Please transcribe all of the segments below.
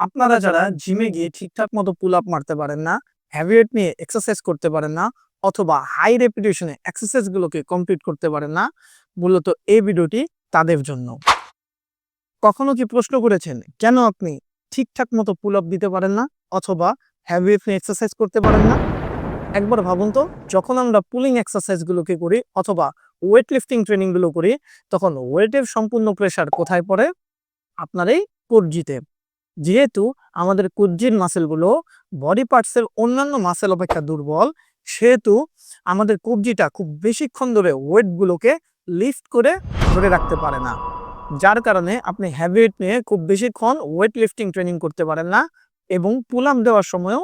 আপনারা যারা জিমে গিয়ে ঠিকঠাক মতো পুল আপ মারতে পারেন না হ্যাভি ওয়েট নিয়ে এক্সারসাইজ করতে পারেন না, অথবা হাই রেপিটেশনে এক্সারসাইজগুলোকে কমপ্লিট করতে পারেন না, মূলত এই ভিডিওটি তাদের জন্য। কখনো কি প্রশ্ন করেছেন, কেন আপনি ঠিকঠাক মতো পুল আপ দিতে পারেন না, অথবা হ্যাভি ওয়েট নিয়ে এক্সারসাইজ করতে পারেন না? একবার ভাবুন তো, যখন আমরা পুলিং এক্সারসাইজগুলোকে করি, অথবা ওয়েট লিফটিং ট্রেনিংগুলো করি, তখন ওয়েটের সম্পূর্ণ প্রেশার কোথায় পড়ে? আপনার এই কবজিতে। যেহেতু আমাদের কবজির মাসেলগুলো বডি পার্টসের অন্যান্য মাসেল অপেক্ষা দুর্বল, সেহেতু আমাদের কবজিটা খুব বেশিক্ষণ ধরে ওয়েটগুলোকে লিফট করে ধরে রাখতে পারে না। যার কারণে আপনি হ্যাবিট নিয়ে খুব বেশিক্ষণ ওয়েট লিফটিং ট্রেনিং করতে পারেন না এবং পুলাম দেওয়ার সময়ও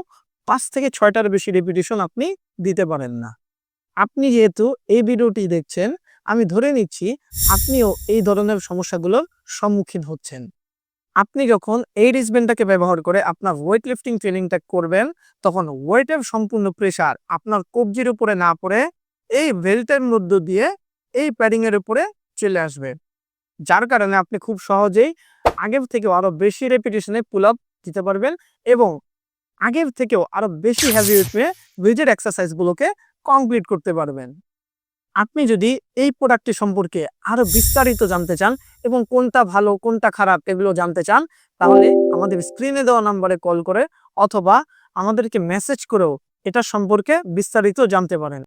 পাঁচ থেকে ছয়টার বেশি রেপিটেশন আপনি দিতে পারেন না। আপনি যেহেতু এই ভিডিওটি দেখছেন, আমি ধরে নিচ্ছি আপনিও এই ধরনের সমস্যাগুলোর সম্মুখীন হচ্ছেন। আপনি যখন এই রিসবেনটাকে ব্যবহার করে আপনার ওয়েট লিফটিং ট্রেনিংটা করবেন, তখন ওয়েটের সম্পূর্ণ প্রেশার আপনার কবজির উপরে না পড়ে এই বেল্টের মধ্য দিয়ে এই প্যাডিং এর উপরে চলে আসবে। যার কারণে আপনি খুব সহজেই আগের থেকেও আরও বেশি রেপিটেশনে পুল আপ দিতে পারবেন এবং আগের থেকেও আরও বেশি হ্যাভি ওয়েট রিজের এক্সারসাইজগুলোকে কমপ্লিট করতে পারবেন। আপনি যদি এই প্রোডাক্টটি সম্পর্কে আরও বিস্তারিত জানতে চান এবং কোনটা ভালো, কোনটা খারাপ এগুলো জানতে চান, তাহলে আমাদের স্ক্রিনে দেওয়া নাম্বারে কল করে অথবা আমাদেরকে মেসেজ করেও এটা সম্পর্কে বিস্তারিত জানতে পারেন।